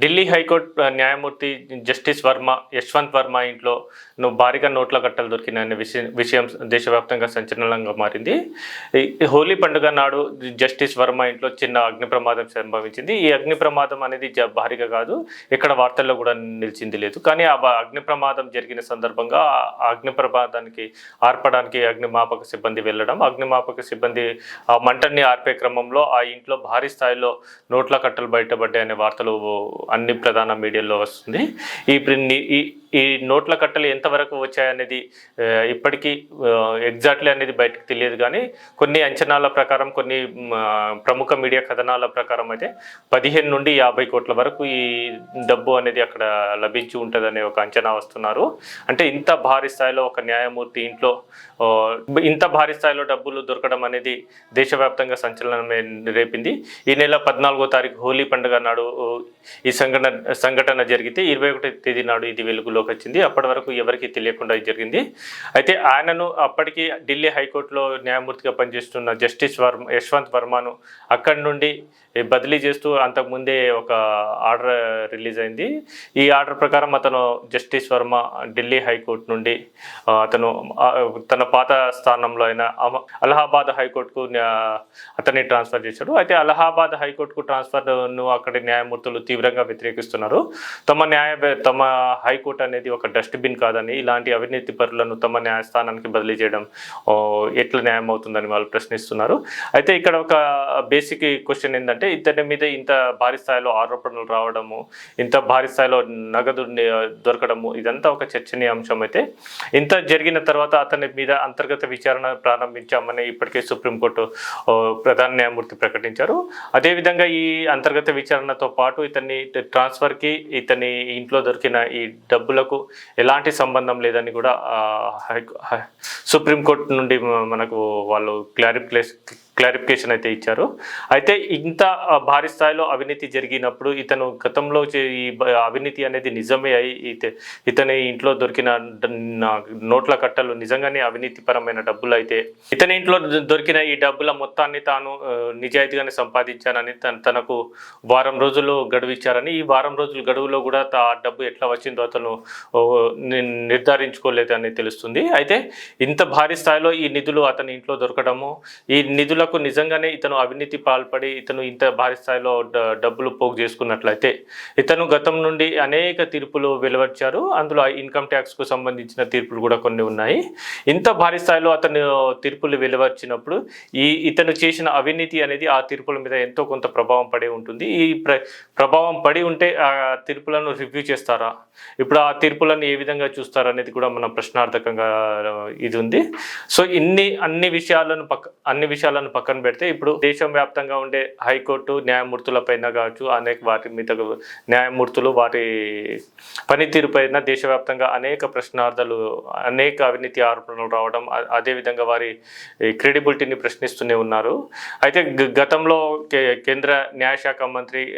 Delhi high court న్యాయమూర్తి justice Varma Yashwant Varma ఇంట్లో నువ్వు భారీగా నోట్ల కట్టలు దొరికిన అనే విషయం విషయం దేశవ్యాప్తంగా సంచలనంగా మారింది. హోలీ పండుగ నాడు జస్టిస్ వర్మ ఇంట్లో చిన్న అగ్ని ప్రమాదం సంభవించింది. ఈ అగ్ని ప్రమాదం అనేది జ- భారీగా కాదు ఇక్కడ వార్తల్లో కూడా నిలిచింది లేదు. కానీ ఆ అగ్ని ప్రమాదం జరిగిన సందర్భంగా ఆ అగ్ని ప్రమాదానికి ఆర్పడానికి అగ్నిమాపక సిబ్బంది వెళ్ళడం అగ్నిమాపక సిబ్బంది ఆ మంటని ఆర్పే క్రమంలో ఆ ఇంట్లో భారీ స్థాయిలో నోట్ల కట్టలు బయటపడ్డాయి అనే వార్తలు అన్ని ప్రధాన మీడియాలో వస్తుంది. ఈ ప్రి- ఈ నోట్ల కట్టలు ఎంతవరకు వచ్చాయనేది ఇప్పటికీ ఎగ్జాక్ట్లీ అనేది బయటకు తెలియదు కానీ కొన్ని అంచనాల ప్రకారం కొన్ని ప్రముఖ మీడియా కథనాల ప్రకారం అయితే పదిహేను నుండి యాభై కోట్ల వరకు ఈ డబ్బు అనేది అక్కడ లభించి ఉంటుందనే ఒక అంచనా వస్తున్నారు. అంటే ఇంత భారీ స్థాయిలో ఒక న్యాయమూర్తి ఇంట్లో ఇంత భారీ స్థాయిలో డబ్బులు దొరకడం అనేది దేశవ్యాప్తంగా సంచలనమే రేపింది. ఈ నెల పద్నాలుగో తారీఖు హోలీ పండుగ నాడు ఈ సంఘటన సంఘటన జరిగితే ఇరవై తేదీ నాడు ఇది వెలుగులో వెలుగులోకి వచ్చింది. అప్పటి వరకు ఎవరికీ తెలియకుండా జరిగింది. అయితే ఆయనను అప్పటికి ఢిల్లీ హైకోర్టులో న్యాయమూర్తిగా పనిచేస్తున్న జస్టిస్ వర్మ యశ్వంత్ వర్మను అక్కడి నుండి బదిలీ చేస్తూ అంతకుముందే ఒక ఆర్డర్ రిలీజ్ అయింది. ఈ ఆర్డర్ ప్రకారం అతను జస్టిస్ వర్మ ఢిల్లీ హైకోర్టు నుండి అతను తన పాత స్థానంలో అయిన అలహాబాద్ హైకోర్టుకు అతన్ని ట్రాన్స్ఫర్ చేశాడు. అయితే అలహాబాద్ హైకోర్టుకు ట్రాన్స్ఫర్ను అక్కడి న్యాయమూర్తులు తీవ్రంగా వ్యతిరేకిస్తున్నారు. తమ న్యాయ తమ హైకోర్టు అనేది ఒక డస్ట్బిన్ కాదని ఇలాంటి అవినీతి పరులను తమ న్యాయస్థానానికి బదిలీ చేయడం ఎట్లా న్యాయం అవుతుందని వాళ్ళు ప్రశ్నిస్తున్నారు. అయితే ఇక్కడ ఒక బేసిక్ క్వశ్చన్ ఏంటంటే ఇతని మీద ఇంత భారీ స్థాయిలో ఆరోపణలు రావడము ఇంత భారీ స్థాయిలో నగదు దొరకడము ఇదంతా ఒక చర్చనీయాంశం అయితే ఇంత జరిగిన తర్వాత అతని మీద అంతర్గత విచారణ ప్రారంభించామని ఇప్పటికే సుప్రీంకోర్టు ప్రధాన న్యాయమూర్తి ప్రకటించారు. అదేవిధంగా ఈ అంతర్గత విచారణతో పాటు ఇతన్ని ట్రాన్స్ఫర్కి ఇతని ఇంట్లో దొరికిన ఈ డబ్బులకు ఎలాంటి సంబంధం లేదని కూడా హై- సుప్రీంకోర్టు నుండి మనకు వాళ్ళు క్లారిఫికేషన్ క్లారిఫికేషన్ అయితే ఇచ్చారు. అయితే ఇంత భారీ స్థాయిలో అవినీతి జరిగినప్పుడు ఇతను గతంలో చే- ఈ అవినీతి అనేది నిజమే అయి ఇత- ఇతని ఇంట్లో దొరికిన నోట్ల కట్టలు నిజంగానే అవినీతిపరమైన డబ్బులు అయితే ఇతని ఇంట్లో దొరికిన ఈ డబ్బుల మొత్తాన్ని తాను నిజాయితీగానే సంపాదించానని తనకు వారం రోజులు గడువు ఇచ్చారని ఈ వారం రోజుల గడువులో కూడా ఆ డబ్బు ఎట్లా వచ్చిందో అతను ని- నిర్ధారించుకోలేదని తెలుస్తుంది. అయితే ఇంత భారీ స్థాయిలో ఈ నిధులు అతని ఇంట్లో దొరకడము ఈ నిధులకు నిజంగానే ఇతను అవినీతి పాల్పడి ఇతను ఇంత భారీ స్థాయిలో డబ్బులు పోగు చేసుకున్నట్లయితే ఇతను గతం నుండి అనేక తీర్పులు వెలువచ్చారు అందులో ఇన్కమ్ ట్యాక్స్కు సంబంధించిన తీర్పులు కూడా కొన్ని ఉన్నాయి. ఇంత భారీ స్థాయిలో అతను తీర్పులు వెలువచ్చినప్పుడు ఈ ఇతను చేసిన అవినీతి అనేది ఆ తీర్పుల మీద ఎంతో కొంత ప్రభావం పడి ఉంటుంది. ఈ ప్ర ప్రభావం పడి ఉంటే ఆ తీర్పులను రివ్యూ చేస్తారా? ఇప్పుడు ఆ తీర్పులను ఏ విధంగా చూస్తారా అనేది కూడా మన ప్రశ్నార్థకంగా ఇది ఉంది. సో ఇన్ని అన్ని విషయాలను పక్క అన్ని విషయాలను పక్కన పెడితే ఇప్పుడు దేశం వ్యాప్తంగా ఉండే హైకోర్టు న్యాయమూర్తుల పైన కావచ్చు అనేక వాటి మీద న్యాయమూర్తులు వాటి పనితీరు పైన దేశవ్యాప్తంగా అనేక ప్రశ్నార్థాలు అనేక అవినీతి ఆరోపణలు రావడం అదేవిధంగా వారి క్రెడిబిలిటీని ప్రశ్నిస్తూనే ఉన్నారు. అయితే గ- గతంలో కే- కేంద్ర న్యాయశాఖ మంత్రి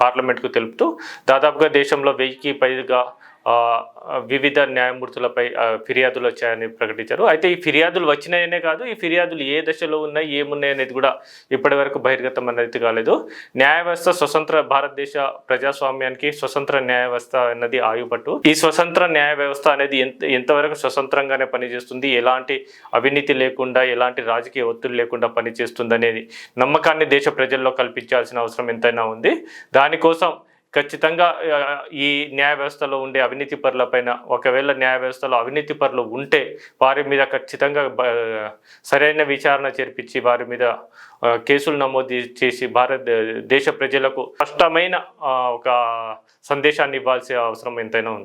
పార్లమెంట్కు తెలుపుతూ దాదాపుగా దేశంలో వెయ్యికి పైగా వివిధ న్యాయమూర్తులపై ఆ, ఫిర్యాదులు వచ్చాయని ప్రకటించారు. అయితే ఈ ఫిర్యాదులు వచ్చినాయనే కాదు ఈ ఫిర్యాదులు ఏ దశలో ఉన్నాయి ఏమున్నాయి అనేది కూడా ఇప్పటి వరకు బహిర్గతం అనేది కాలేదు. న్యాయ వ్యవస్థ స్వతంత్ర భారతదేశ ప్రజాస్వామ్యానికి స్వతంత్ర న్యాయ వ్యవస్థ అన్నది ఆయుపట్టు. ఈ స్వతంత్ర న్యాయ వ్యవస్థ అనేది ఎంత ఎంతవరకు స్వతంత్రంగానే పనిచేస్తుంది ఎలాంటి అవినీతి లేకుండా ఎలాంటి రాజకీయ ఒత్తిడి లేకుండా పనిచేస్తుంది అనేది నమ్మకాన్ని దేశ ప్రజల్లో కల్పించాల్సిన అవసరం ఎంతైనా ఉంది. దానికోసం ఖచ్చితంగా ఈ న్యాయ వ్యవస్థలో ఉండే అవినీతి పరులపైన ఒకవేళ న్యాయ వ్యవస్థలో అవినీతి పరులు ఉంటే వారి మీద ఖచ్చితంగా సరైన విచారణ చేర్పించి వారి మీద కేసులు నమోదు చేసి భారత దేశ ప్రజలకు స్పష్టమైన ఒక సందేశాన్ని ఇవ్వాల్సిన అవసరం ఎంతైనా ఉంది.